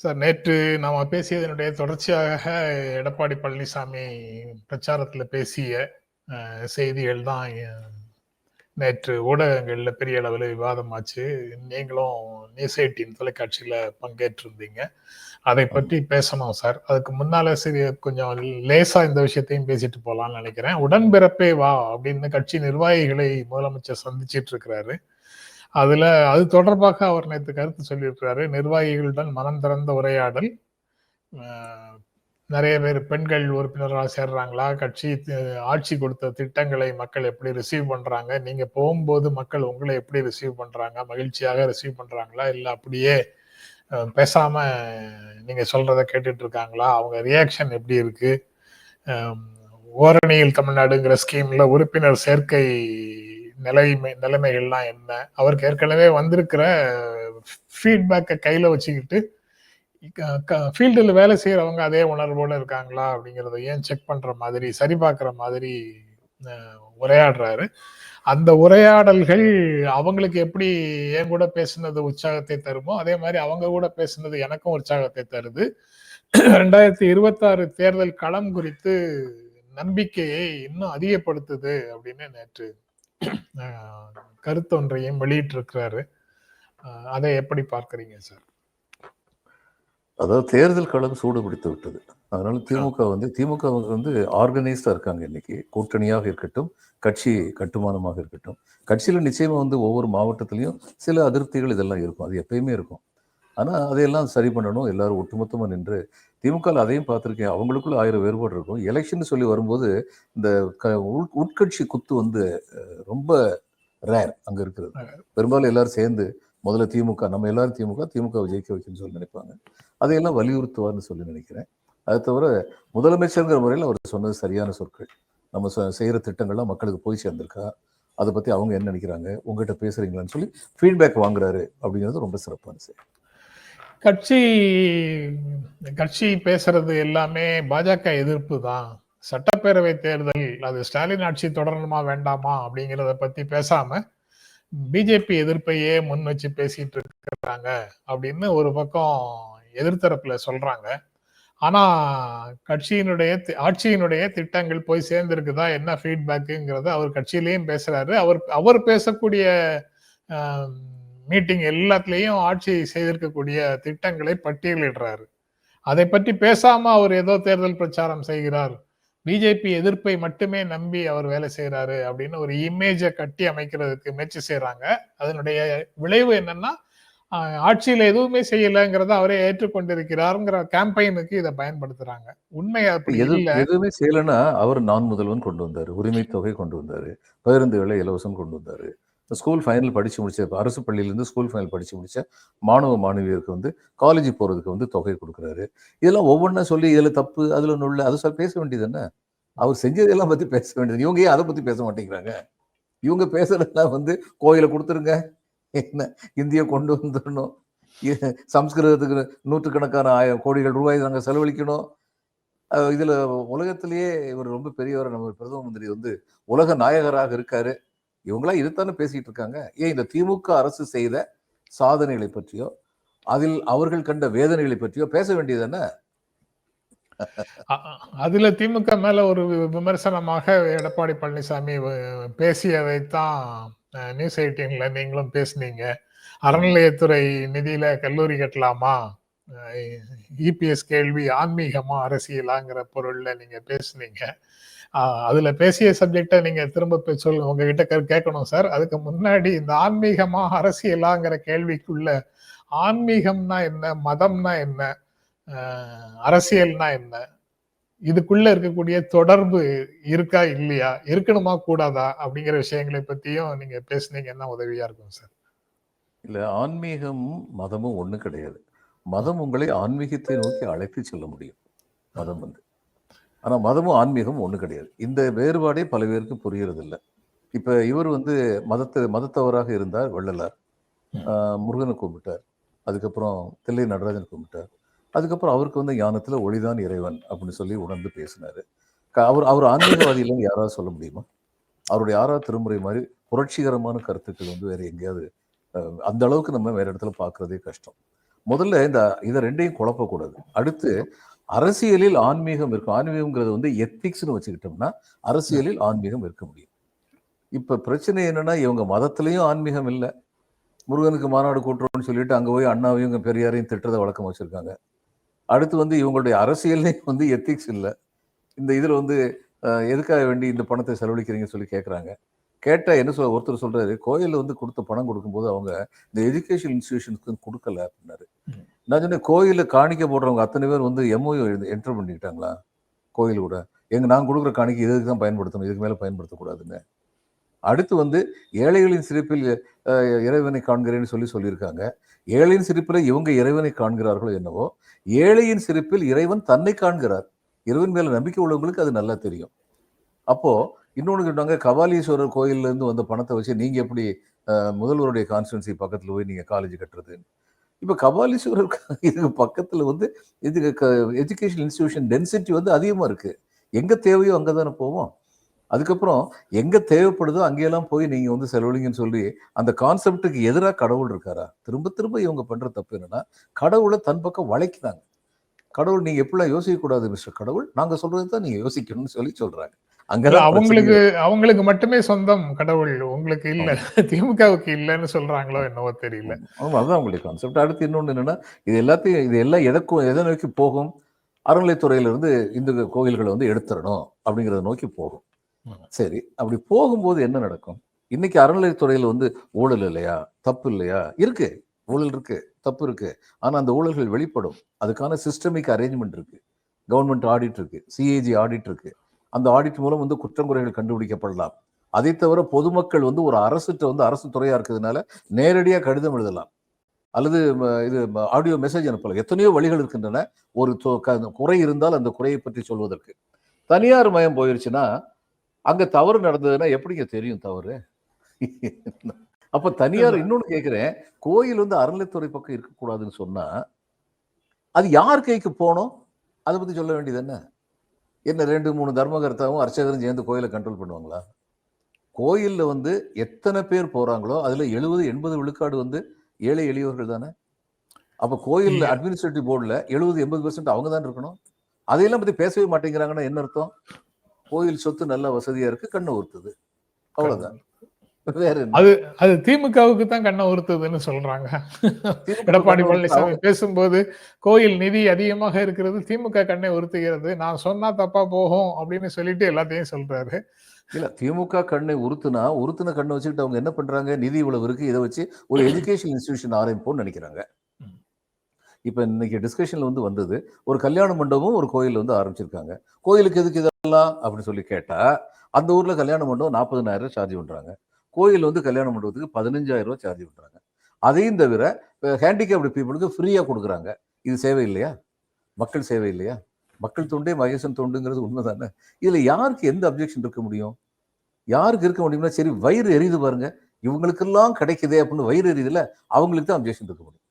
Sir நேற்று நாம பேசியதனுடைய தொடர்ச்சியாக எடப்பாடி பழனிசாமி பிரச்சாரத்தில் பேசிய செய்திகள் தான் நேற்று ஊடகங்களில் பெரிய அளவில் விவாதமாச்சு நீங்களும் நியூஸ் எயிட்டின் பங்கேற்றிருந்தீங்க. அதை பற்றி பேசணும் சார். அதுக்கு முன்னால சரி கொஞ்சம் லேசாக இந்த விஷயத்தையும் பேசிட்டு போகலான்னு நினைக்கிறேன். உடன்பிறப்பே வா அப்படின்னு கட்சி நிர்வாகிகளை முதலமைச்சர் சந்திச்சிட்டு இருக்கிறாரு. அதுல அது தொடர்பாக அவர் நேற்று கருத்து சொல்லியிருக்கிறாரு. நிர்வாகிகளுடன் மனம் திறந்த உரையாடல். நிறைய பேர் பெண்கள் உறுப்பினராக சேர்றாங்களா? கட்சி ஆட்சி கொடுத்த திட்டங்களை மக்கள் எப்படி ரிசீவ் பண்றாங்க? நீங்க போகும்போது மக்கள் உங்களை எப்படி ரிசீவ் பண்றாங்க? மகிழ்ச்சியாக ரிசீவ் பண்றாங்களா? இல்ல அப்படியே பேசாம நீங்க சொல்றத கேட்டுட்டு இருக்காங்களா? அவங்க ரியாக்ஷன் எப்படி இருக்கு? ஓரணியில் தமிழ்நாடுங்கிற ஸ்கீம்ல உறுப்பினர் சேர்க்கை நிலைமை நிலைமைகள்லாம் என்ன? அவருக்கு ஏற்கனவே வந்திருக்கிற ஃபீட்பேக்கை கையில் வச்சுக்கிட்டு ஃபீல்டில் வேலை செய்கிறவங்க அதே உணர்வோடு இருக்காங்களா அப்படிங்கிறத ஏன் செக் பண்ணுற மாதிரி சரி பார்க்குற மாதிரி உரையாடுறாரு. அந்த உரையாடல்கள் அவங்களுக்கு எப்படி என் கூட பேசுனது உற்சாகத்தை தருமோ அதே மாதிரி அவங்க கூட பேசுனது எனக்கும் உற்சாகத்தை தருது. ரெண்டாயிரத்தி இருபத்தாறு தேர்தல் களம் குறித்து நம்பிக்கையை இன்னும் அதிகப்படுத்துது அப்படின்னு நேற்று கருத்தொன்றையும் வெளியிட்டிருக்கிறாரு. அதை எப்படி பார்க்கறீங்க சார்? அதாவது தேர்தல் களம் சூடு பிடித்து விட்டது. அதனால திமுக வந்து திமுக வந்து ஆர்கனைஸ்டா இருக்காங்க இன்னைக்கு. கூட்டணியாக இருக்கட்டும் கட்சி கட்டுமானமாக இருக்கட்டும். கட்சியில நிச்சயமா வந்து ஒவ்வொரு மாவட்டத்திலையும் சில அதிருப்திகள் இதெல்லாம் இருக்கும். அது எப்பயுமே இருக்கும். ஆனா அதையெல்லாம் சரி பண்ணணும். எல்லாரும் ஒட்டுமொத்தமா நின்று திமுக ல அதையும் பார்த்திருக்கேன். அவங்களுக்குள்ள ஆயிரம் வேறுபாடு இருக்கும். எலெக்ஷன் சொல்லி வரும்போது இந்த க- உள்- உட்கட்சி குத்து வந்து ரொம்ப ரேர் அங்க இருக்கிறது. பெரும்பாலும் எல்லாரும் சேர்ந்து முதல்ல திமுக நம்ம எல்லாரும் திமுக திமுக ஜெயிக்க வைக்கணும்னு சொல்லி நினைப்பாங்க. அதையெல்லாம் வலியுறுத்துவார்னு சொல்லி நினைக்கிறேன். அது தவிர முதலமைச்சருங்கிற முறையில் அவர் சொன்னது சரியான சொற்கள். நம்ம செ- செய்யற திட்டங்கள்லாம் மக்களுக்கு போய் சேர்ந்திருக்கா? அதை பத்தி அவங்க என்ன நினைக்கிறாங்க? உங்ககிட்ட பேசுறீங்களான்னு சொல்லி ஃபீட்பேக் வாங்குறாரு அப்படிங்கிறது ரொம்ப சிறப்பான செயல். கட்சி கட்சி பேசுறது எல்லாமே பாஜக எதிர்ப்பு தான். சட்டப்பேரவை தேர்தல் அது ஸ்டாலின் ஆட்சி தொடரணுமா வேண்டாமா அப்படிங்கிறத பத்தி பேசாம பிஜேபி எதிர்ப்பையே முன் வச்சு பேசிட்டு இருக்கிறாங்க அப்படின்னு ஒரு பக்கம் எதிர்த்தரப்புல சொல்றாங்க. ஆனா கட்சியினுடைய தி- ஆட்சியினுடைய திட்டங்கள் போய் சேர்ந்திருக்குதா என்ன ஃபீட்பேக்குங்கிறத அவர் கட்சியிலையும் பேசுறாரு. அவர் அவர் பேசக்கூடிய மீட்டிங் எல்லாத்துலயும் ஆட்சி செய்திருக்கக்கூடிய திட்டங்களை பட்டியலிடுறாரு. அதை பற்றி பேசாம அவர் ஏதோ தேர்தல் பிரச்சாரம் செய்கிறார். பிஜேபி எதிர்ப்பை மட்டுமே நம்பி அவர் வேலை செய்யறாரு அப்படின்னு ஒரு இமேஜை கட்டி அமைக்கிறதுக்கு முயற்சி செய்யறாங்க அதனுடைய விளைவு என்னன்னா ஆட்சியில எதுவுமே செய்யலைங்கிறத அவரே ஏற்றுக்கொண்டிருக்கிறாருங்கிற கேம்பெயினுக்கு இதை பயன்படுத்துறாங்க. உண்மை அப்படி எது இல்ல. எதுவுமே செய்யலைன்னா அவர் நான் முதல்வன் கொண்டு வந்தாரு. உரிமை தொகை கொண்டு வந்தாரு. பேருந்துகளை இலவசம் கொண்டு வந்தாரு. ஸ்கூல் ஃபைனல் படிச்சு முடிச்ச அரசு பள்ளியிலேருந்து ஸ்கூல் ஃபைனல் படிச்சு முடிச்ச மாணவ மாணவியருக்கு வந்து காலேஜ் போறதுக்கு வந்து தொகை கொடுக்குறாரு. இதெல்லாம் ஒவ்வொன்றா சொல்லி இதில் தப்பு அதில் நுள்ள அதை சொல்லி பேச வேண்டியது என்ன? அவர் செஞ்சதெல்லாம் பத்தி பேச வேண்டியது. இவங்க ஏன் அதை பற்றி பேச மாட்டேங்கிறாங்க? இவங்க பேசுறதெல்லாம் வந்து கோயிலை கொடுத்துருங்க. என்ன? இந்திய கொண்டு வந்துடணும். சம்ஸ்கிருதத்துக்கு நூற்றுக்கணக்கான ஆயிரம் கோடிகள் ரூபாய் நாங்கள் செலவழிக்கணும். இதில் உலகத்திலேயே இவர் ரொம்ப பெரியவர் நம்ம பிரதம மந்திரி வந்து உலக நாயகராக இருக்காரு. இவங்களாம் இதுதானே பேசிட்டு இருக்காங்க. ஏன் இந்த திமுக அரசு செய்த சாதனைகளை பற்றியோ அதில் அவர்கள் கண்ட வேதனைகளை பற்றியோ பேச வேண்டியது என்ன? அதுல திமுக மேல ஒரு வி- விமர்சனமாக எடப்பாடி பழனிசாமி பேசியதைத்தான் நியூஸ் எயிட்டீன்ல நீங்களும் பேசுனீங்க. அறநிலையத்துறை நிதியில கல்லூரி கட்டலாமா? இபிஎஸ் கேள்வி ஆன்மீகமா அரசியலாங்கிற பொருள்ல நீங்க பேசுனீங்க. அதுல பேசிய சப்ஜெக்டை நீங்க திரும்ப போய் உங்ககிட்ட கேட்கணும் சார். அதுக்கு முன்னாடி இந்த ஆன்மீகமா அரசியலாங்கிற கேள்விக்குள்ள ஆன்மீகம்னா என்ன மதம்னா என்ன அரசியல்னா என்ன இதுக்குள்ள இருக்கக்கூடிய தொடர்பு இருக்கா இல்லையா இருக்கணுமா கூடாதா அப்படிங்கிற விஷயங்களை பத்தியும் நீங்க பேசுனீங்கன்னா உதவியா இருக்கும் சார். இல்ல ஆன்மீகமும் மதமும் ஒண்ணு கிடையாது. மதம் உங்களை ஆன்மீகத்தை நோக்கி அழைத்து செல்ல முடியும். மதம் வந்து. ஆனா மதமும் ஆன்மீகமும் ஒண்ணு கிடையாது. இந்த வேறுபாடே பல பேருக்கு புரியறது இல்ல இப்ப இவர் வந்து மதத்தை மதத்தவராக இருந்தார் வள்ளலார். முருகனை கும்பிட்டார். அதுக்கப்புறம் தில்லை நடராஜன் கும்பிட்டார். அதுக்கப்புறம் அவருக்கு வந்து ஞானத்துல ஒளிதான் இறைவன் அப்படின்னு சொல்லி உணர்ந்து பேசினாரு. அவர் அவர் ஆன்மீகவாதி இல்லைன்னு யாராவது சொல்ல முடியுமா? அவருடைய ஆறாவது திருமுறை மாதிரி புரட்சிகரமான கருத்துக்கள் வந்து வேற எங்கேயாவது அந்த அளவுக்கு நம்ம வேற இடத்துல பார்க்கறதே கஷ்டம். முதல்ல இந்த இதை ரெண்டையும் குழப்பக்கூடாது. அடுத்து அரசியலில் ஆன்மீகம் இருக்கும் ஆன்மீகம்ங்கிறது வந்து எத்திக்ஸ்னு வச்சுக்கிட்டோம்னா அரசியலில் ஆன்மீகம் இருக்க முடியும். இப்போ பிரச்சனை என்னன்னா இவங்க மதத்துலேயும் ஆன்மீகம் இல்லை. முருகனுக்கு மாநாடு கூட்டுறோம்னு சொல்லிட்டு அங்கே போய் அண்ணாவையும் இங்க பெரியாரையும் திட்டுறத வழக்கம் வச்சுருக்காங்க. அடுத்து வந்து இவங்களுடைய அரசியல்லையும் வந்து எத்திக்ஸ் இல்லை. இந்த இதில் வந்து எதுக்காக வேண்டி இந்த பணத்தை செலவழிக்கிறீங்கன்னு சொல்லி கேட்குறாங்க கேட்டால் என்ன சொல்ல ஒருத்தர் சொல்கிறாரு கோயிலில் வந்து கொடுத்த பணம் கொடுக்கும்போது அவங்க இந்த எஜுகேஷன் இன்ஸ்டியூஷனுக்கு கொடுக்கல அப்படின்னாரு. நான் சொன்னேன் கோயிலில் காணிக்க போடுறவங்க அத்தனை பேர் வந்து எம்ஓயு என்டர் பண்ணிக்கிட்டாங்களா கோயில் கூட. எங்கள் நான் கொடுக்குற காணிக்கை இதுக்கு தான் பயன்படுத்தணும் இதுக்கு மேலே பயன்படுத்தக்கூடாதுன்னு. அடுத்து வந்து ஏழைகளின் சிரிப்பில் இறைவனை காண்கிறேன்னு சொல்லி சொல்லியிருக்காங்க. ஏழையின் சிரிப்பில் இவங்க இறைவனை காண்கிறார்களோ என்னவோ ஏழையின் சிரிப்பில் இறைவன் தன்னை காண்கிறார். இறைவன் மேலே நம்பிக்கை உள்ளவங்களுக்கு அது நல்லா தெரியும். அப்போது இன்னொன்று கேட்டாங்க கபாலீஸ்வரர் கோயில்ல இருந்து வந்த பணத்தை வச்சு நீங்கள் எப்படி முதல்வருடைய கான்ஸ்டுவன்சி பக்கத்தில் போய் நீங்கள் காலேஜ் கட்டுறது இப்போ கபாலீஸ்வரர் இதுக்கு பக்கத்தில் வந்து இதுக்கு எஜுகேஷன் இன்ஸ்டிடியூஷன் டென்சிட்டி வந்து அதிகமாக இருக்குது எங்கே தேவையோ அங்கதானே போவோம். அதுக்கப்புறம் எங்கே தேவைப்படுதோ அங்கேயெல்லாம் போய் நீங்கள் வந்து செலவழிங்கன்னு சொல்லி அந்த கான்செப்டுக்கு எதிராக கடவுள் இருக்காரா? திரும்ப திரும்ப இவங்க பண்ணுற தப்பு என்னென்னா கடவுளை தன் பக்கம் வளைக்கிறாங்க. கடவுள் நீங்கள் எப்படிலாம் யோசிக்கக்கூடாது மிஸ்டர் கடவுள்? நாங்கள் சொல்கிறது தான் நீங்கள் யோசிக்கணும்னு சொல்லி சொல்கிறாங்க அங்கதான் அவங்களுக்கு அவங்களுக்கு மட்டுமே சொந்தம் கடவுள். உங்களுக்கு இல்ல. திமுகவுக்கு இல்லைன்னு சொல்றாங்களோ என்னவோ தெரியல. ஆமா. அதுதான் உங்களுடைய கான்செப்ட் அடுத்து இன்னொன்று என்னன்னா இது எல்லாத்தையும் இது எல்லாம் எதற்கும் எதை நோக்கி போகும்? அறநிலைத்துறையில இருந்து இந்து கோயில்களை வந்து எடுத்துடணும் அப்படிங்கிறத நோக்கி போகும். சரி அப்படி போகும்போது என்ன நடக்கும்? இன்னைக்கு அறநிலைத்துறையில வந்து ஊழல் இல்லையா? தப்பு இல்லையா? இருக்கு. ஊழல் இருக்கு. தப்பு இருக்கு. ஆனா அந்த ஊழல்கள் வெளிப்படும். அதுக்கான சிஸ்டமிக் அரேஞ்ச்மெண்ட் இருக்கு. கவர்மெண்ட் ஆடிட் இருக்கு. சிஏஜி ஆடிட் இருக்கு. அந்த ஆடிட் மூலம் வந்து குற்றங்குறைகள் கண்டுபிடிக்கப்படலாம். அதை தவிர பொதுமக்கள் வந்து ஒரு அரசுகிட்ட வந்து அரசு துறையா இருக்கிறதுனால நேரடியா கடிதம் எழுதலாம். அல்லது இது ஆடியோ மெசேஜ் அனுப்பலாம். எத்தனையோ வழிகள் இருக்கின்றன. ஒரு குறை இருந்தால் அந்த குறையை பற்றி சொல்வதற்கு. தனியார் மயம் போயிருச்சுன்னா அங்க தவறு நடந்ததுன்னா எப்படிங்க தெரியும் தவறு? அப்ப தனியார் இன்னொன்னு கேக்குறேன். கோயில் வந்து அறநிலைத்துறை பக்கம் இருக்கக்கூடாதுன்னு சொன்னா அது யார் கைக்கு போனோம்? அதை பத்தி சொல்ல வேண்டியது என்ன? என்ன ரெண்டு மூணு தர்மகர்த்தாவும் அர்ச்சகரும் சேர்ந்து கோயிலை கண்ட்ரோல் பண்ணுவாங்களா? கோயில்ல வந்து எத்தனை பேர் போறாங்களோ அதுல எழுபது எண்பது விழுக்காடு வந்து ஏழை எளியவர்கள் தானே? அப்ப கோயில் இல்ல. அட்மினிஸ்ட்ரேட்டிவ் போர்டுல எழுபது எண்பது பெர்சென்ட் அவங்க தான் இருக்கணும். அதையெல்லாம் பத்தி பேசவே மாட்டேங்கிறாங்கன்னா என்ன அர்த்தம்? கோயில் சொத்து நல்ல வசதியா இருக்கு கண்ணை வேற என்ன அது அது திமுகவுக்கு தான் கண்ணை உறுத்துதுன்னு சொல்றாங்க. எடப்பாடி. பழனிசாமி பேசும்போது கோயில் நிதி அதிகமாக இருக்கிறது திமுக கண்ணை உறுத்துகிறது நான் சொன்னா தப்பா போகும் அப்படின்னு சொல்லிட்டு எல்லாத்தையும் சொல்றாரு. இல்ல திமுக கண்ணை உறுத்துனா உறுத்துன கண்ணை வச்சுக்கிட்டு அவங்க என்ன பண்றாங்க? நிதி இவ்வளவு இருக்கு இதை வச்சு ஒரு எஜுகேஷன் இன்ஸ்டிடியூஷன் ஆரம்பிப்போம்னு நினைக்கிறாங்க. இப்ப இன்னைக்கு டிஸ்கஷன்ல வந்து வந்தது ஒரு கல்யாண மண்டபமும் ஒரு கோயில்ல வந்து ஆரம்பிச்சிருக்காங்க. கோயிலுக்கு எதுக்கு இதெல்லாம்? அப்படின்னு சொல்லி கேட்டா அந்த ஊர்ல கல்யாண மண்டபம் நாற்பதனாயிரம் சார்ஜ் பண்றாங்க. கோயில் வந்து கல்யாண மண்டபத்துக்கு பதினஞ்சாயிரம் ரூபாய் சார்ஜ் பண்ணுறாங்க அதையும் தவிர ஹேண்டிகேப்டு பீப்புளுக்கு ஃப்ரீயா கொடுக்குறாங்க. இது சேவை இல்லையா? மக்கள் சேவை இல்லையா? மக்கள் தொண்டே மகேசன் தொண்டுங்கிறது உண்மைதானே? இதுல யாருக்கு எந்த அப்ஜெக்ஷன் இருக்க முடியும்? யாருக்கு இருக்க முடியும்னா சரி வயிறு எரியுது பாருங்க. இவங்களுக்கெல்லாம் கிடைக்குதே அப்படின்னு வயிறு எரியுதுல அவங்களுக்கு தான் அப்ஜெக்ஷன் இருக்க முடியும்.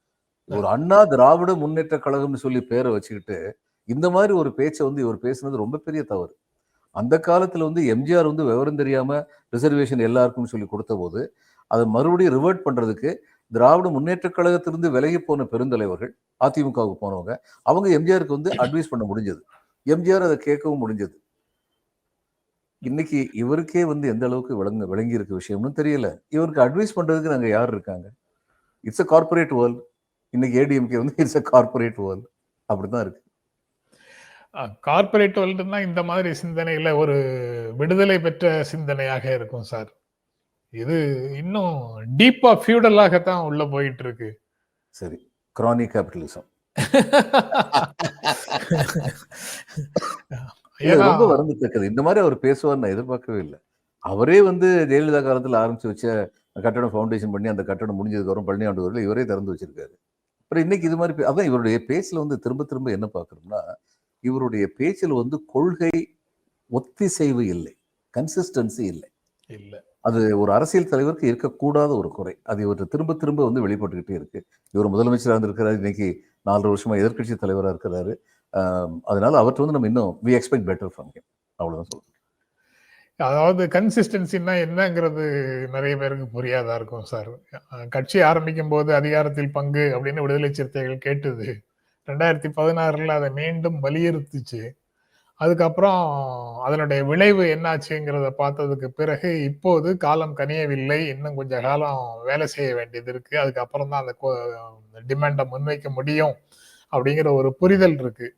ஒரு அண்ணா திராவிட முன்னேற்ற கழகம்னு சொல்லி பேரை வச்சுக்கிட்டு இந்த மாதிரி ஒரு பேச்சை வந்து இவர் பேசுனது ரொம்ப பெரிய தவறு. அந்த காலத்தில் வந்து எம்ஜிஆர் வந்து விவரம் தெரியாமல் ரிசர்வேஷன் எல்லாருக்கும் சொல்லி கொடுத்த போது அதை மறுபடியும் ரிவர்ட் பண்ணுறதுக்கு திராவிட முன்னேற்ற கழகத்திலிருந்து விலகி போன பெருந்தலைவர்கள் அதிமுகவுக்கு போனவங்க அவங்க எம்ஜிஆருக்கு வந்து அட்வைஸ் பண்ண முடிஞ்சது. எம்ஜிஆர் அதை கேட்கவும் முடிஞ்சது. இன்னைக்கு இவருக்கே வந்து எந்த அளவுக்கு விளங்க விளங்கி இருக்க விஷயம்னு தெரியல. இவருக்கு அட்வைஸ் பண்றதுக்கு நாங்க யார் இருக்காங்க? இட்ஸ் அ கார்பரேட் வேர்ல்ட் இன்னைக்கு ஏடிஎம்கே வந்து இட்ஸ் அ கார்பரேட் அப்படி அப்படிதான் இருக்கு. கார்பரேட் வேர்ல்டுனா இந்த மாதிரி சிந்தனையில ஒரு விடுதலை பெற்ற சிந்தனையாக இருக்கும் சார். இது இன்னும் டீப்பா ஃபியூடலாகத்தான் உள்ள போயிட்டு இருக்கு சரி கிரானிக் கேபிட்டலிசம் ரொம்ப வருந்தத்தக்கது இந்த மாதிரி அவர் பேசுவார் நான் எதிர்பார்க்கவே இல்லை. அவரே வந்து ஜெயலலிதா காலத்துல ஆரம்பிச்சு வச்ச கட்டடம் ஃபவுண்டேஷன் பண்ணி அந்த கட்டடம் முடிஞ்சதுக்கு அப்புறம் பழனியாண்டு வரையில் இவரே திறந்து வச்சிருக்காரு. அப்புறம் இன்னைக்கு இது மாதிரி அதான் இவருடைய பேச்சுல வந்து திரும்ப திரும்ப என்ன பார்க்கறோம்னா இவருடைய பேச்சில் வந்து கொள்கை ஒத்திசைவு இல்லை கன்சிஸ்டன்சி இல்லை. இல்ல. அது ஒரு அரசியல் தலைவருக்கு இருக்கக்கூடாத ஒரு குறை. அது இவர் திரும்ப திரும்ப வந்து வெளிப்பட்டுக்கிட்டே இருக்கு. இவர் முதலமைச்சராக இருந்திருக்கிறாரு இன்னைக்கு நாலு வருஷமா எதிர்க்கட்சி தலைவராக இருக்கிறாரு. அதனால அவர்கிட்ட வந்து நம்ம இன்னும் we expect better from him அவ்வளவுதான் சொல்றேன். அதாவது கன்சிஸ்டன்சின்னா என்னங்கிறது நிறைய பேருக்கு புரியாதா இருக்கும் சார்? கட்சி ஆரம்பிக்கும் போது அதிகாரத்தில் பங்கு அப்படின்னு விடுதலை சிறுத்தைகள் கேட்டது. ரெண்டாயிரத்தி பதினாறுல அதை மீண்டும் வலியுறுத்துச்சு. அதுக்கப்புறம் அதனுடைய விளைவு என்னாச்சுங்கிறத பார்த்ததுக்கு பிறகு இப்போது காலம் கனியவில்லை. இன்னும் கொஞ்சம் காலம் வேலை செய்ய வேண்டியது இருக்கு. அதுக்கப்புறம் தான் அந்த டிமாண்டை முன்வைக்க முடியும் அப்படிங்கிற ஒரு புரிதல் இருக்கு.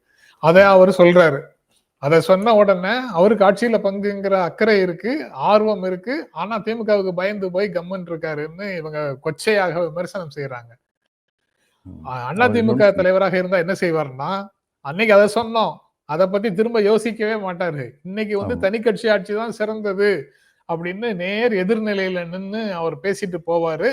அதை அவர் சொல்றாரு. அதை சொன்ன உடனே அவருக்கு ஆட்சியில பங்குங்கிற அக்கறை இருக்கு ஆர்வம் இருக்கு. ஆனா திமுகவுக்கு பயந்து போய் கம்மன் இருக்காருன்னு இவங்க கொச்சையாக விமர்சனம் செய்யறாங்க அண்ணா திமுக தலைவராக இருந்தா என்ன செய்வார்னா அன்னைக்கு அதை சொன்னோம். அதை பத்தி திரும்ப யோசிக்கவே மாட்டாரு. இன்னைக்கு வந்து. தனி கட்சி ஆட்சி தான் சிறந்தது அப்படின்னு நேர் எதிர்நிலையில நின்னு அவர் பேசிட்டு போவாரு.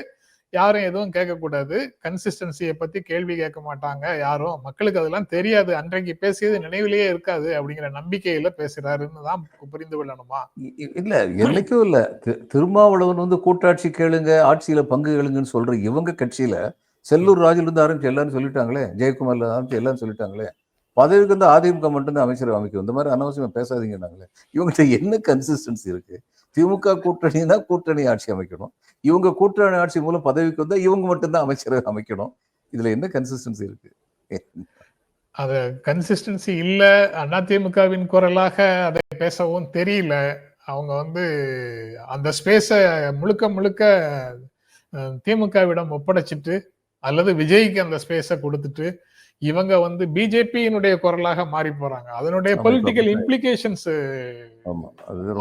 யாரும் எதுவும் கேட்கக்கூடாது. கன்சிஸ்டன்சியை பத்தி கேள்வி கேட்க மாட்டாங்க யாரும். மக்களுக்கு அதெல்லாம் தெரியாது. அன்றைக்கு பேசியது நினைவிலேயே இருக்காது அப்படிங்கிற நம்பிக்கையில பேசுறாருன்னு தான் புரிந்து கொள்ளணுமா? இல்ல என்னைக்கும் இல்ல. திருமாவளவன் வந்து கூட்டாட்சி கேளுங்க ஆட்சியில பங்கு கேளுங்கன்னு சொல்ற இவங்க கட்சியில செல்லூர் ராஜுல இருந்து ஆரம்பிச்சு எல்லாரும் சொல்லிட்டாங்களே ஜெயக்குமார்ல ஆரம்பிச்சு எல்லாரும் சொல்லிட்டாங்களே. பதவிக்கு வந்து அதிமுக மட்டும்தான் அமைச்சர் அமைக்கும். இந்த மாதிரி அனாவசியமா பேசாதீங்கன்னாங்களே இவங்ககிட்ட என்ன கன்சிஸ்டன்சி இருக்கு? திமுக கூட்டணினா கூட்டணி ஆட்சி அமைக்கணும். இவங்க கூட்டணி ஆட்சி மூலம் பதவிக்கு வந்தால் இவங்க மட்டும்தான் அமைச்சரை அமைக்கணும். இதுல என்ன கன்சிஸ்டன்சி இருக்கு? அது கன்சிஸ்டன்சி இல்ல. அதிமுகவின் குரலாக அதை பேசவும் தெரியல. அவங்க வந்து அந்த ஸ்பேஸை முழுக்க முழுக்க திமுகவிடம் ஒப்படைச்சிட்டு அல்லது விஜய்க்கு அந்த ஸ்பேஸ கொடுத்துட்டு இவங்க வந்து பிஜேபியினுடைய குரலாக மாறி போறாங்க. அதனுடைய பொலிட்டிக்கல் இம்ப்ளிகேஷன்ஸ்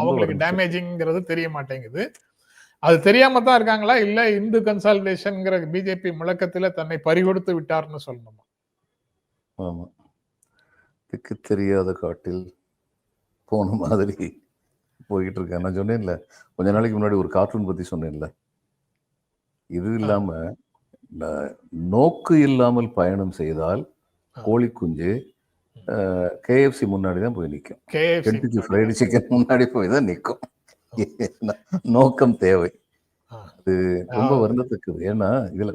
அவங்களுக்கு. டேமேஜிங்கிறது தெரிய மாட்டேங்குது. அது தெரியாம தான் இருக்காங்களா? இல்ல இந்து கன்சாலிடேஷன்ங்கிற பிஜேபி முழக்கத்துல தன்னை பறிகொடுத்து விட்டார்னு சொல்லணுமா? ஆமா. திக்கு தெரியாத காட்டில் போன மாதிரி போய்கிட்டு இருக்கேன். நான் சொன்னேன்ல கொஞ்ச நாளைக்கு முன்னாடி ஒரு கார்ட்டூன் பத்தி சொன்னேன்ல. இது இல்லாம நோக்கு இல்லாமல் பயணம் செய்தால். கோழி குஞ்சு கேஎஃப்சி முன்னாடி தான் போய் நிற்கும் கென்டிக்கு ஃப்ரைடு சிக்கன் முன்னாடி போய் தான் நிற்கும் நோக்கம் தேவை. அது ரொம்ப. வருந்தத்தக்கது. ஏன்னா இதுல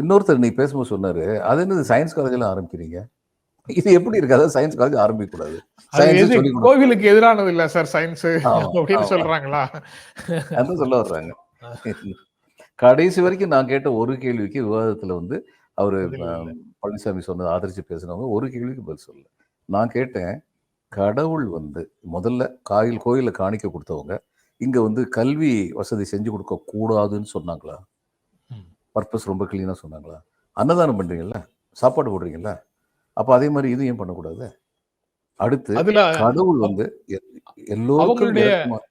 இன்னொருத்தர் நீ பேசும்போது சொன்னாரு அது என்னது சயின்ஸ் காலேஜ்ல ஆரம்பிக்கிறீங்க? இது எப்படி இருக்கு? அதாவது சயின்ஸ் காலேஜ் ஆரம்பிக்க கூடாது கோவிலுக்கு எதிரானது இல்ல சார் சயின்ஸ் அப்படின்னு. சொல்றாங்களா? அதான் சொல்ல வர்றாங்க. கடைசி வரைக்கும் நான் கேட்ட ஒரு கேள்விக்கு விவாதத்துல வந்து அவரு பழனிசாமி சொன்னதை ஆதரிச்சு பேசினவங்க ஒரு கேள்விக்கு பதில் சொல்லல. நான் கேட்டேன் கடவுள் வந்து முதல்ல காயில் கோயில காணிக்க கொடுத்தவங்க இங்க வந்து கல்வி வசதி செஞ்சு கொடுக்க கூடாதுன்னு சொன்னாங்களா. பர்பஸ் ரொம்ப கிளீனா சொன்னாங்களா? அன்னதானம் பண்றீங்கல்ல சாப்பாடு போடுறீங்கல்ல அப்ப அதே மாதிரி இது ஏன் பண்ணக்கூடாது? அடுத்து கடவுள் வந்து எல்லோருக்கும்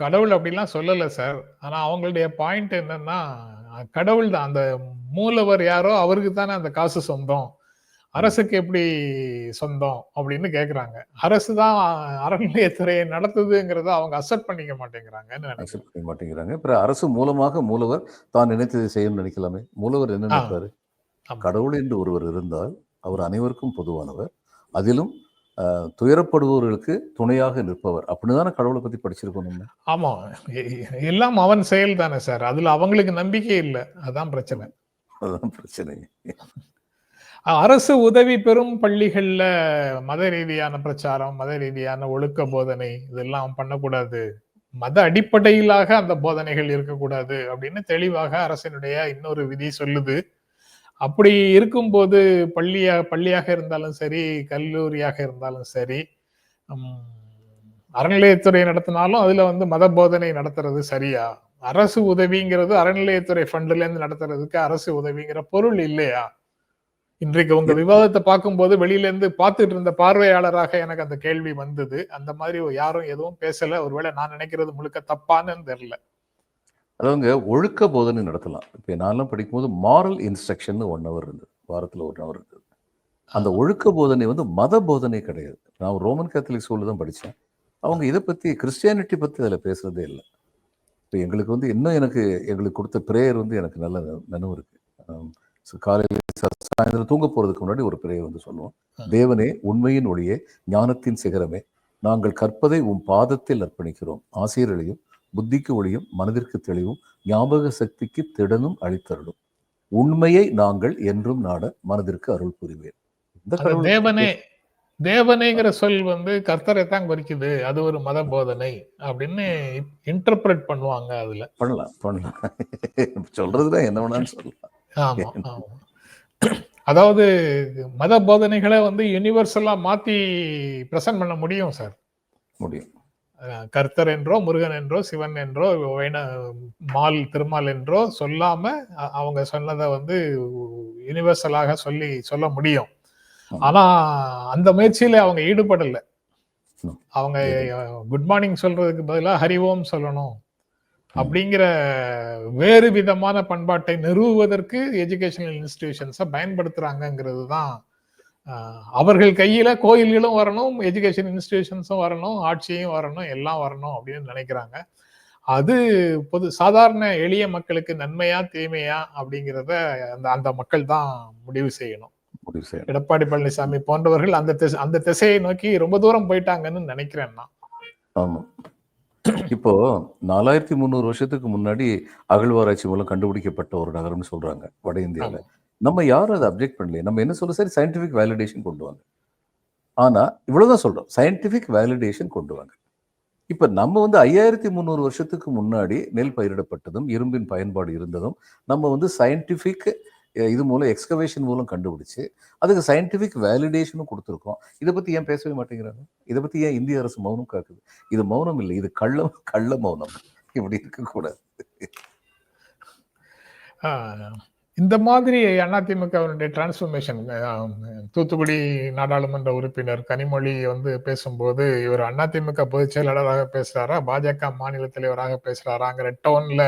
கடவுள் அப்படிலாம் சொல்லல சார். ஆனா அவங்களுடைய பாயிண்ட் என்னன்னா கடவுள் தான். அந்த மூலவர் யாரோ அவருக்கு தானே அந்த காசு சொந்தம். அரசுக்கு எப்படி சொந்தம் அப்படின்னு கேக்குறாங்க. அரசு தான் அறநிலையத்துறையை நடத்துதுங்கிறத அவங்க அக்செப்ட் பண்ணிக்க மாட்டேங்கிறாங்கன்னு பண்ண மாட்டேங்கிறாங்க. அப்புறம் அரசு மூலமாக மூலவர் தான் நினைத்ததை செய்யணும்னு நினைக்கலாமே. மூலவர் என்ன. நினைப்பாரு. கடவுள் என்று ஒருவர் இருந்தால் அவர் அனைவருக்கும் பொதுவானவர். அதிலும் துயரப்படுபவர்களுக்கு துணையாக நிற்பவர். அப்படிதானே கடவுளை பத்தி படிச்சிருக்கோம் நம்ம? ஆமா. எல்லாம் அவன் செயல் தானே சார். அதுல அவங்களுக்கு நம்பிக்கை இல்லை. அதான் பிரச்சனை. அதுதான் பிரச்சனை. அரசு உதவி பெறும் பள்ளிகள்ல மத ரீதியான பிரச்சாரம் மத ரீதியான ஒழுக்க போதனை இதெல்லாம் பண்ணக்கூடாது. மத அடிப்படையிலாக அந்த போதனைகள் இருக்கக்கூடாது அப்படின்னு தெளிவாக அரசினுடைய இன்னொரு விதி சொல்லுது. அப்படி இருக்கும்போது பள்ளியா பள்ளியாக இருந்தாலும் சரி கல்லூரியாக இருந்தாலும் சரி அறநிலையத்துறை நடத்தினாலும் அதுல வந்து மத போதனை நடத்துறது சரியா? அரசு உதவிங்கிறது அறநிலையத்துறை ஃபண்ட்ல இருந்து நடத்துறதுக்கு அரசு உதவிங்கிற பொருள் இல்லையா? இன்றைக்கு உங்க விவாதத்தை பார்க்கும்போது வெளியில இருந்து பார்த்துட்டு இருந்த பார்வையாளராக எனக்கு அந்த கேள்வி வந்தது. அந்த மாதிரி யாரும் எதுவும் பேசல. ஒருவேளை நான் நினைக்கிறது முழுக்க தப்பான்னு தெரியல. அதவங்க ஒழுக்க போதனை நடத்தலாம். இப்போ நான்லாம் படிக்கும்போது மாரல் இன்ஸ்ட்ரக்ஷன் ஒன் ஹவர் இருந்தது. வாரத்தில் ஒரு ஹவர் இருந்தது. அந்த ஒழுக்க போதனை வந்து மத போதனை கிடையாது. நான் ரோமன் கேத்தலிக் ஸ்கூலில் தான் படித்தேன். அவங்க இதை பற்றி கிறிஸ்டியானிட்டி பற்றி அதில் பேசுறதே இல்லை. இப்போ எங்களுக்கு வந்து இன்னும் எனக்கு எங்களுக்கு கொடுத்த ப்ரேயர் வந்து எனக்கு நல்ல நினைவு இருக்கு. காலையில் சாயந்தரம் தூங்க போறதுக்கு முன்னாடி ஒரு பிறையை வந்து சொல்லுவோம். தேவனே உண்மையின் ஒளியே ஞானத்தின் சிகரமே நாங்கள் கற்பதை உம் பாதத்தில் அர்ப்பணிக்கிறோம். ஆசிரியர்களையும் புத்திக்கு ஒளியும் மனதிற்கு தெளிவும் ஞாபக சக்திக்கு திடனும் அளித்தருளும். உண்மையை நாங்கள் என்றும் நாட மனதிற்கு அருள் புரிவேன். தேவனே தேவனேங்கிற சொல் வந்து கர்த்தரை தான் குறிக்குது. அது ஒரு மத போதனை அப்படின்னு இன்டர்பிரட் பண்ணுவாங்க அதுல. பண்ணலாம் பண்ணலாம். சொல்றதுதான் என்ன வேணாலும் சொல்லலாம். ஆமா ஆமா. அதாவது மத போதனைகளை வந்து யுனிவர்சலா மாத்தி பிரசன்ட் பண்ண முடியும் சார் முடியும். கர்த்தர் என்றோ முருகன் என்றோ சிவன் என்றோ வைண மால் திருமால் என்றோ சொல்லாம அவங்க சொன்னதை வந்து யுனிவர்சலாக சொல்லி சொல்ல முடியும். ஆனா அந்த முயற்சியில அவங்க ஈடுபடல. அவங்க குட் மார்னிங் சொல்றதுக்கு பதிலா ஹரி ஓம் சொல்லணும். அப்படிங்கிற வேறு விதமான பண்பாட்டை நிறுவுவதற்கு எஜுகேஷனல் இன்ஸ்டிடியூஷன்ஸை பயன்படுத்துறாங்கங்கிறது தான் அவர்கள் கையில கோயில்களும் வரணும் எஜுகேஷன் இன்ஸ்டிடியூஷன்ஸும் வரணும் ஆட்சியும் வரணும் எல்லாம் வரணும் அப்படின்னு நினைக்கிறாங்க. அது பொது சாதாரண எளிய மக்களுக்கு நன்மையா தீமையா அப்படிங்கிறத அந்த அந்த மக்கள் தான் முடிவு செய்யணும். முடிவு செய்யணும். எடப்பாடி பழனிசாமி போன்றவர்கள் அந்த திசை அந்த திசையை நோக்கி ரொம்ப தூரம் போயிட்டாங்கன்னு நினைக்கிறேன் நான். ஆமா. இப்போ நாலாயிரத்தி முந்நூறு வருஷத்துக்கு முன்னாடி அகழ்வாராய்ச்சி மூலம் கண்டுபிடிக்கப்பட்ட ஒரு நகரம்னு சொல்றாங்க வட இந்தியால. ஆமா. நம்ம யாரும் அதை அப்ஜெக்ட் பண்ணலையே. நம்ம என்ன சொல்ல சரி சயின்டிஃபிக் வேலிடேஷன் கொண்டு வாங்க. ஆனால் இவ்வளோதான் சொல்கிறோம் சயின்டிஃபிக் வேலிடேஷன் கொண்டு வாங்க. இப்போ நம்ம வந்து ஐயாயிரத்தி முந்நூறு வருஷத்துக்கு முன்னாடி நெல் பயிரிடப்பட்டதும் இரும்பின் பயன்பாடு இருந்ததும் நம்ம வந்து சயின்டிஃபிக் இது மூலம் எக்ஸ்கவேஷன் மூலம் கண்டுபிடிச்சு அதுக்கு சயின்டிஃபிக் வேலிடேஷனும் கொடுத்துருக்கோம். இதை பற்றி ஏன் பேசவே மாட்டேங்கிறாங்க? இதை பற்றி ஏன் இந்திய அரசு மௌனம் காக்குது? இது மௌனம் இல்லை. இது கள்ள கள்ள மௌனம். இப்படி இருக்கக்கூடாது. இந்த மாதிரி அதிமுகவினுடைய டிரான்ஸ்ஃபர்மேஷன் தூத்துக்குடி நாடாளுமன்ற உறுப்பினர் கனிமொழி வந்து பேசும்போது இவர் அதிமுக பொதுச் செயலாளராக பேசுறாரா பாஜக மாநில தலைவராக பேசுறாராங்கிற டோன்ல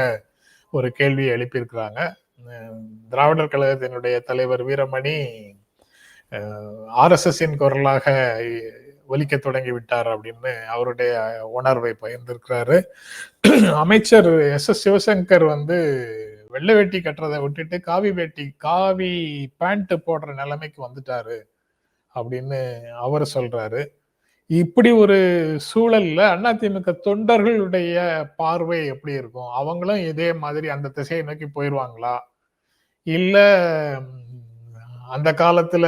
ஒரு கேள்வியை எழுப்பியிருக்கிறாங்க. திராவிடர் கழகத்தினுடைய தலைவர் வீரமணி ஆர்எஸ்எஸ்ஸின் குரலாக ஒலிக்க தொடங்கி விட்டார் அப்படின்னு அவருடைய உணர்வை பகிர்ந்திருக்கிறாரு. அமைச்சர் எஸ் எஸ் சிவசங்கர் வந்து வெள்ளை வேட்டி கட்டுறதை விட்டுட்டு காவி வேட்டி காவி பேண்ட் போடுற நிலைமைக்கு வந்துட்டாரு அப்படின்னு அவர் சொல்றாரு. இப்படி ஒரு சூழல்ல அதிமுக தொண்டர்களுடைய பார்வை எப்படி இருக்கும்? அவங்களும் இதே மாதிரி அந்த திசையை நோக்கி போயிடுவாங்களா இல்ல அந்த காலத்துல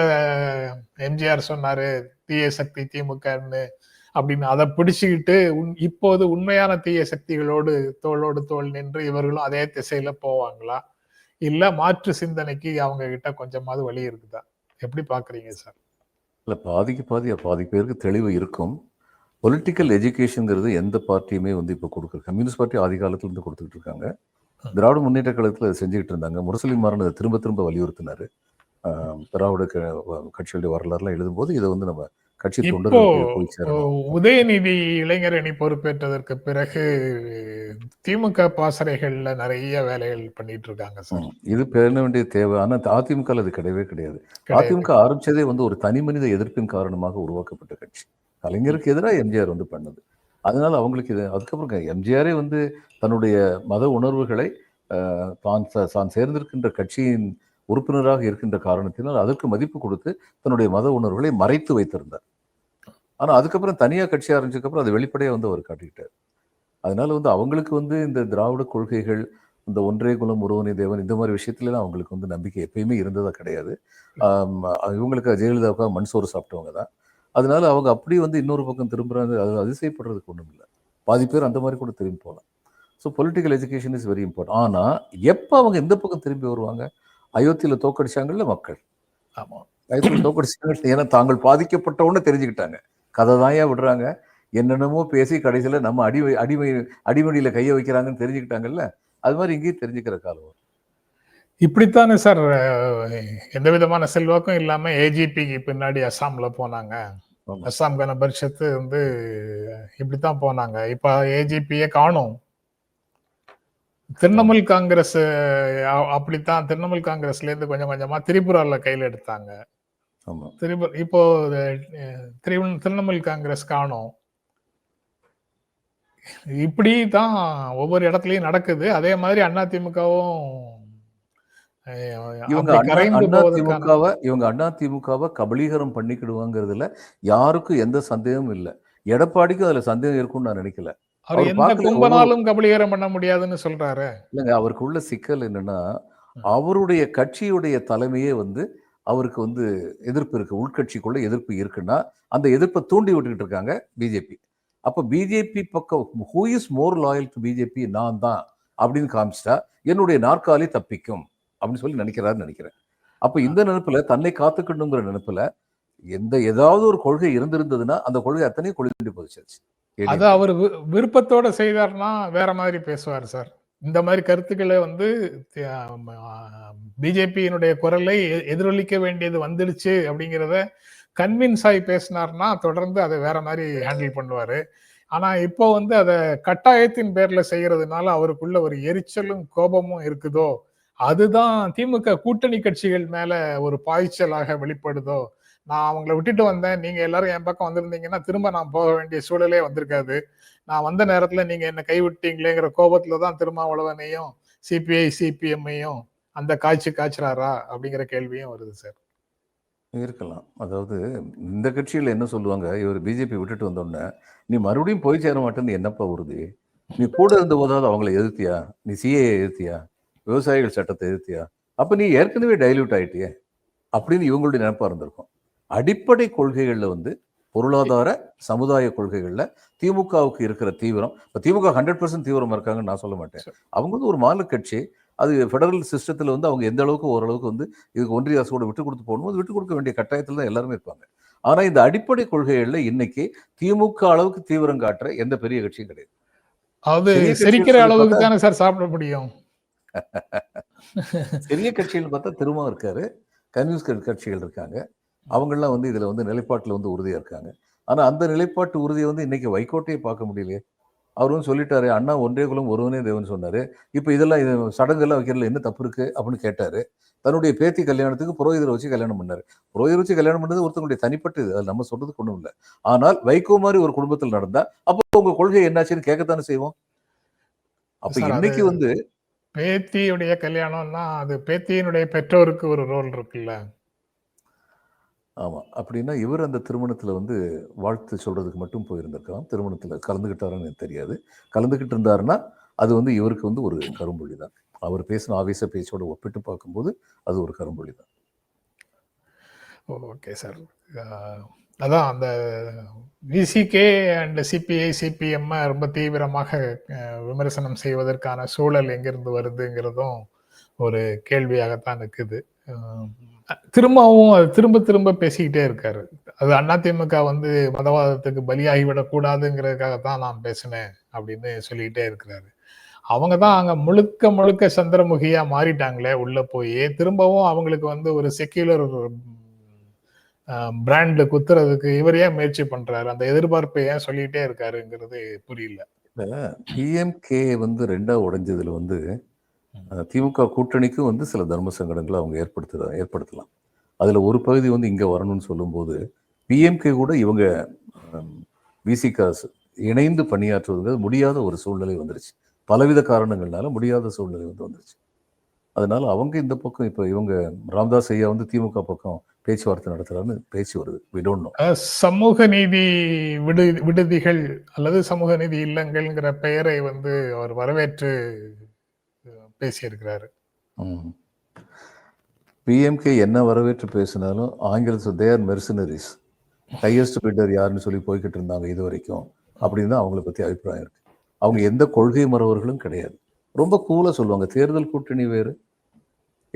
எம்ஜிஆர் சொன்னாரு தீய சக்தி திமுகன்னு அப்படின்னு அதை பிடிச்சுக்கிட்டு உன்- இப்போது உண்மையான தீய சக்திகளோடு தோளோடு தோள் நின்று இவர்களும் அதே திசையில போவாங்களா? இல்ல மாற்று சிந்தனைக்கு அவங்க கிட்ட கொஞ்சமாவது வழி இருக்குதா? எப்படி பாக்குறீங்க சார்? இல்லை பாதிக்கு பாதி பாதி பேருக்கு தெளிவு இருக்கும். பொலிட்டிக்கல் எஜுகேஷனுங்கிறது எந்த பார்ட்டியுமே வந்து இப்போ கொடுக்குற கம்யூனிஸ்ட் பார்ட்டி ஆதி காலத்துல இருந்து கொடுத்துட்டு இருக்காங்க. திராவிட முன்னேற்ற கழகத்தில் அதை செஞ்சுக்கிட்டு இருந்தாங்க. முரசொலி மாறன் அதை திரும்ப திரும்ப வலியுறுத்தினாரு. திராவிட க- கட்சிகளுடைய வரலாறுலாம் எழுதும்போது இதை வந்து நம்ம கட்சி சேரணும். உதயநிதி இளைஞர் அணி பொறுப்பேற்றதற்கு பிறகு திமுக பாசறைகள்ல நிறைய வேலைகள் பண்ணிட்டு இருக்காங்க சார். இது பேர வேண்டிய தேவை. ஆனா அதிமுக அது கிடையவே கிடையாது. அதிமுக ஆரம்பிச்சதே வந்து ஒரு தனி மனித எதிர்ப்பின் காரணமாக உருவாக்கப்பட்ட கட்சி. கலைஞருக்கு எதிராக எம்ஜிஆர் வந்து பண்ணது. அதனால அவங்களுக்கு இது அதுக்கப்புறம் எம்ஜிஆரே வந்து தன்னுடைய மத உணர்வுகளை தான் தான் சேர்ந்திருக்கின்ற கட்சியின் உறுப்பினராக இருக்கின்ற காரணத்தினால் அதற்கு மதிப்பு கொடுத்து தன்னுடைய மத உணர்வுகளை மறைத்து வைத்திருந்தார். ஆனா அதுக்கப்புறம் தனியா கட்சி ஆரம்பிச்சதுக்கப்புறம் அது வெளிப்படையா வந்து அவர் காட்டிக்கிட்டார். அதனால வந்து அவங்களுக்கு வந்து இந்த திராவிட கொள்கைகள் இந்த ஒன்றே குலம் ஒருவனே தேவன் இந்த மாதிரி விஷயத்துலலாம் அவங்களுக்கு வந்து நம்பிக்கை எப்பயுமே இருந்ததா கிடையாது. இவங்களுக்கு ஜெயலலிதாவுக்காக மண் சோறு சாப்பிட்டவங்க தான். அதனால அவங்க அப்படி வந்து இன்னொரு பக்கம் திரும்புறாங்க. அது அதிசயப்படுறதுக்கு ஒன்றும் இல்லை. பாதி பேர் அந்த மாதிரி கூட திரும்பி போகலாம். So political education is very important ஆனால் எப்போ அவங்க எந்த பக்கம் திரும்பி வருவாங்க? அயோத்தியில் தோக்கடிச்சாங்கல்ல மக்கள். ஆமா. அயோத்தியில் தோக்கடிச்சாங்க ஏன்னா தாங்கள் பாதிக்கப்பட்டவன்னு தெரிஞ்சுக்கிட்டாங்க. கதை தாயா விடுறாங்க. என்னென்னமோ பேசி கடைசியில் நம்ம அடி அடிமை அடிமடியில் கையை வைக்கிறாங்கன்னு தெரிஞ்சுக்கிட்டாங்கல்ல? அது மாதிரி இங்கேயும் தெரிஞ்சுக்கிற காலம். இப்படித்தானே சார் எந்த விதமான செல்வாக்கும் இல்லாம ஏஜிபிக்கு பின்னாடி அஸ்ஸாம்ல போனாங்க. அஸ்ஸாம் கன பரிஷத்து வந்து இப்படித்தான் போனாங்க. இப்ப ஏஜிபியே காணும். திரிணாமுல் காங்கிரஸ் அப்படித்தான் திரிணாமுல் காங்கிரஸ்ல இருந்து கொஞ்சம் கொஞ்சமா திரிபுரால கையில எடுத்தாங்க. ஆமா. திரிபு இப்போ திரிணாமுல் காங்கிரஸ் காணும். இப்படி தான் ஒவ்வொரு இடத்துலயும் நடக்குது. அதே மாதிரி அண்ணா கரைந்து அண்ணா திமுகவை இவங்க அண்ணா திமுகவை கபலீகரம் பண்ணிக்கிடுவாங்கிறதுல யாருக்கும் எந்த சந்தேகமும் இல்லை. எடப்பாடிக்கும் அதுல சந்தேகம் இருக்கும்னு நான் நினைக்கல. அவர் எந்த கும்பனாலும் கபலீகரம் பண்ண முடியாதுன்னு சொல்றாரு. இல்லைங்க அவருக்கு உள்ள சிக்கல் என்னன்னா அவருடைய கட்சியுடைய தலைமையே வந்து அவருக்கு வந்து எதிர்ப்பு இருக்கு உள்கட்சிக்குள்ள எதிர்ப்பு இருக்குன்னா அந்த எதிர்ப்பை தூண்டி விட்டுக்கிட்டு இருக்காங்க பிஜேபி அப்ப பிஜேபி பக்கம் who is more loyal to BJP நான் தான் அப்படின்னு காமிச்சிட்டா என்னுடைய நாற்காலி தப்பிக்கும் அப்படின்னு சொல்லி நினைக்கிறாருன்னு நினைக்கிறேன். அப்ப இந்த நினைப்புல தன்னை காத்துக்கணுங்கிற நினைப்புல எந்த ஏதாவது ஒரு கொள்கை இருந்திருந்ததுன்னா அந்த கொள்கை அத்தனையும் கொழுந்து போதிச்சாச்சு அது அவர் விருப்பத்தோட செய்தார்னா வேற மாதிரி பேசுவார் சார். இந்த மாதிரி கருத்துக்களை வந்து பிஜேபியினுடைய குரலை எ- எதிரொலிக்க வேண்டியது வந்துடுச்சு அப்படிங்கிறத கன்வின்ஸ் ஆகி பேசினார்னா தொடர்ந்து அதை வேற மாதிரி ஹேண்டில் பண்ணுவாரு. ஆனா இப்போ வந்து அதை கட்டாயத்தின் பேர்ல செய்யறதுனால அவருக்குள்ள ஒரு எரிச்சலும் கோபமும் இருக்குதோ அதுதான் திமுக கூட்டணி கட்சிகள் மேல ஒரு பாய்ச்சலாக வெளிப்படுதோ நான் அவங்கள விட்டுட்டு வந்தேன். நீங்க எல்லாரும் என் பக்கம் வந்திருந்தீங்கன்னா திரும்ப நான் போக வேண்டிய சூழலே வந்திருக்காது. நான் வந்த நேரத்துல நீங்க என்ன கைவிட்டீங்களேங்கிற கோபத்துல தான் திருமாவளவனையும் சிபிஐ சிபிஎம்ஐயும் அந்த காய்ச்சி காய்ச்சறாரா? அப்படிங்கிற கேள்வியும் வருது சார் இருக்கலாம். அதாவது இந்த கட்சியில் என்ன சொல்லுவாங்க? இவர் பிஜேபி விட்டுட்டு வந்தோடனே நீ மறுபடியும் போய் சேர மாட்டேன்னு என்னப்பா உறுதி? நீ கூட இருந்த போதாவது அவங்கள எதிர்த்தியா? நீ சிஏ எதிர்த்தியா? விவசாயிகள் சட்டத்தை எதிர்த்தியா? அப்போ நீ ஏற்கனவே டைல்யூட் ஆயிட்டியே. அப்படின்னு இவங்களுடைய நினைப்பா இருந்திருக்கும். அடிப்படை கொள்கைகள்ல வந்து பொருளாதார சமுதாய கொள்கைகள்ல திமுகவுக்கு இருக்கிற தீவிரம். இப்ப திமுக ஹண்ட்ரட் பர்சன்ட் தீவிரமா இருக்காங்கன்னு நான் சொல்ல மாட்டேன். அவங்க வந்து ஒரு மாநில கட்சி. அது ஃபெடரல் சிஸ்டத்தில் வந்து அவங்க எந்த அளவுக்கு ஓரளவுக்கு வந்து இதுக்கு ஒன்றிய அரசோட விட்டு கொடுத்து போகணும் அது விட்டு கொடுக்க வேண்டிய கட்டாயத்தில் தான் எல்லாருமே இருப்பாங்க. ஆனா இந்த அடிப்படை கொள்கைகள்ல இன்னைக்கு திமுக அளவுக்கு தீவிரம் காட்டுற எந்த பெரிய கட்சியும் கிடையாது. அது செரிக்கிற அளவுக்கு தானே சார் சாப்பிட முடியும். பெரிய கட்சிகள் பார்த்தா திரும்ப இருக்காரு. கம்யூனிஸ்ட் கட்சிகள் இருக்காங்க. அவங்கெல்லாம் வந்து இதுல வந்து நிலைப்பாட்டுல வந்து உறுதியா இருக்காங்க. ஆனா அந்த நிலைப்பாட்டு உறுதியை வந்து இன்னைக்கு வைகோட்டையே பார்க்க முடியலையே. அவர் வந்து சொல்லிட்டாரு அண்ணா ஒன்றே குலம் ஒருவனே தேவன் சொன்னாரு. இப்ப இதெல்லாம் இது சடங்கெல்லாம் வைக்கிறதுல என்ன தப்பு இருக்கு அப்படின்னு கேட்டாரு. தன்னுடைய பேத்தி கல்யாணத்துக்கு புரோகிதரை வச்சு கல்யாணம் பண்ணாரு. புரோகிதரை வச்சு கல்யாணம் பண்ணது ஒருத்தங்களுடைய தனிப்பட்டது அது நம்ம சொல்றதுக்கு ஒண்ணும் இல்லை. ஆனால் வைகோ மாதிரி ஒரு குடும்பத்தில் நடந்தா அப்போ உங்க கொள்கை என்னாச்சுன்னு கேட்கத்தானே செய்வோம்? அப்ப இன்னைக்கு வந்து பேத்தியுடைய கல்யாணம்னா அது பேத்தியினுடைய பெற்றோருக்கு ஒரு ரோல் இருக்குல்ல. ஆமாம் அப்படின்னா இவர் அந்த திருமணத்தில் வந்து வாழ்த்து சொல்கிறதுக்கு மட்டும் போயிருந்திருக்கலாம். திருமணத்தில் கலந்துக்கிட்டாருன்னு எனக்கு தெரியாது. கலந்துக்கிட்டு இருந்தாருன்னா அது வந்து இவருக்கு வந்து ஒரு கரும்புள்ளி தான் அவர் பேசின ஆவேச பேச்சோட ஒப்பிட்டு பார்க்கும்போது அது ஒரு கரும்புள்ளி தான் ஓகே சார். அதான் அந்த விசிகே அண்ட் சிபிஐ சிபிஎம் ரொம்ப தீவிரமாக விமர்சனம் செய்வதற்கான சூழல் எங்கிருந்து வருதுங்கிறதும் ஒரு கேள்வியாகத்தான் இருக்குது. திரும்பவும் அது திரும்ப திரும்ப பேசிக்கிட்டே இருக்காரு. அது அதிமுக வந்து மதவாதத்துக்கு பலியாகிவிடக்கூடாதுங்கிறதுக்காக தான் நான் பேசினேன் அப்படின்னு சொல்லிக்கிட்டே இருக்கிறாரு. அவங்க தான் அங்க முழுக்க முழுக்க சந்திரமுகியா மாறிட்டாங்களே உள்ள போய். திரும்பவும் அவங்களுக்கு வந்து ஒரு செக்யூலர் பிராண்ட் குத்துறதுக்கு இவர் ஏன் முயற்சி பண்றாரு? அந்த எதிர்பார்ப்பை ஏன் சொல்லிட்டே இருக்காருங்கிறது புரியல. பிஎம்கே வந்து ரெண்டா உடைஞ்சதுல வந்து திமுக கூட்டணிக்கும் வந்து சில தர்ம சங்கடங்களை அவங்க ஏற்படுத்த ஏற்படுத்தலாம். அதுல ஒரு பகுதி வந்து இங்க வரணும்னு சொல்லும்போது பிஎம்கே கூட இவங்க விசிகா இணைந்து பணியாற்றுவது முடியாத ஒரு சூழ்நிலை வந்துருச்சு. பலவித காரணங்கள்னால முடியாத சூழ்நிலை வந்து வந்துருச்சு. அதனால அவங்க இந்த பக்கம் இப்போ இவங்க ராம்தாஸ் ஐயா வந்து திமுக பக்கம் பேச்சுவார்த்தை நடத்துறாருன்னு பேச்சு வருது. அஹ் சமூக நீதி விடு விடுதிகள் அல்லது சமூக நீதி இல்லங்கள்ங்கிற பெயரை வந்து அவர் வரவேற்று பேசியிருக்கிறாரு. பிஎம்கே என்ன வரவேற்று பேசினாலும் ஆங்கிலத்தில் தேர் மெர்சனரிஸ் ஹையஸ்ட் பிட்டர் யாருன்னு சொல்லி போய்கிட்டு இருந்தாங்க இது வரைக்கும் அப்படின்னு தான் அவங்கள பற்றி அபிப்பிராயம் இருக்கு. அவங்க எந்த கொள்கை மறவர்களும் கிடையாது. ரொம்ப கூலாக சொல்லுவாங்க. தேர்தல் கூட்டணி வேறு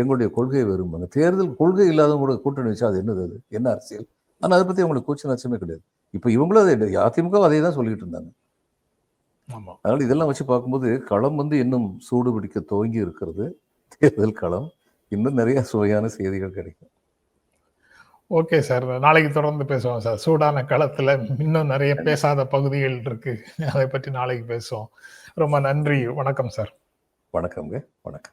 எங்களுடைய கொள்கை வேறும்பாங்க. தேர்தல் கொள்கை இல்லாதவங்களோட கூட்டணி வச்சா அது என்னது அது? என்ன அரசியல்? ஆனால் அதை பற்றி அவங்களுக்கு கூச்ச நச்சமே கிடையாது. இப்போ இவங்களும் அதை அதிமுக அதே தான் சொல்லிட்டு இருந்தாங்க. அதனால இதெல்லாம் வச்சு பார்க்கும்போது களம் வந்து இன்னும் சூடு பிடிக்க துவங்கி இருக்கிறது. தேர்தல் களம். இன்னும் நிறைய சுவையான செய்திகள் கிடைக்கும். Okay sir. நாளைக்கு தொடர்ந்து பேசுவோம் சார். சூடான களத்துல இன்னும் நிறைய பேசாத பகுதிகள் இருக்கு. அதை பற்றி நாளைக்கு பேசுவோம். ரொம்ப நன்றி. வணக்கம் சார். வணக்கம்ங்க. வணக்கம்.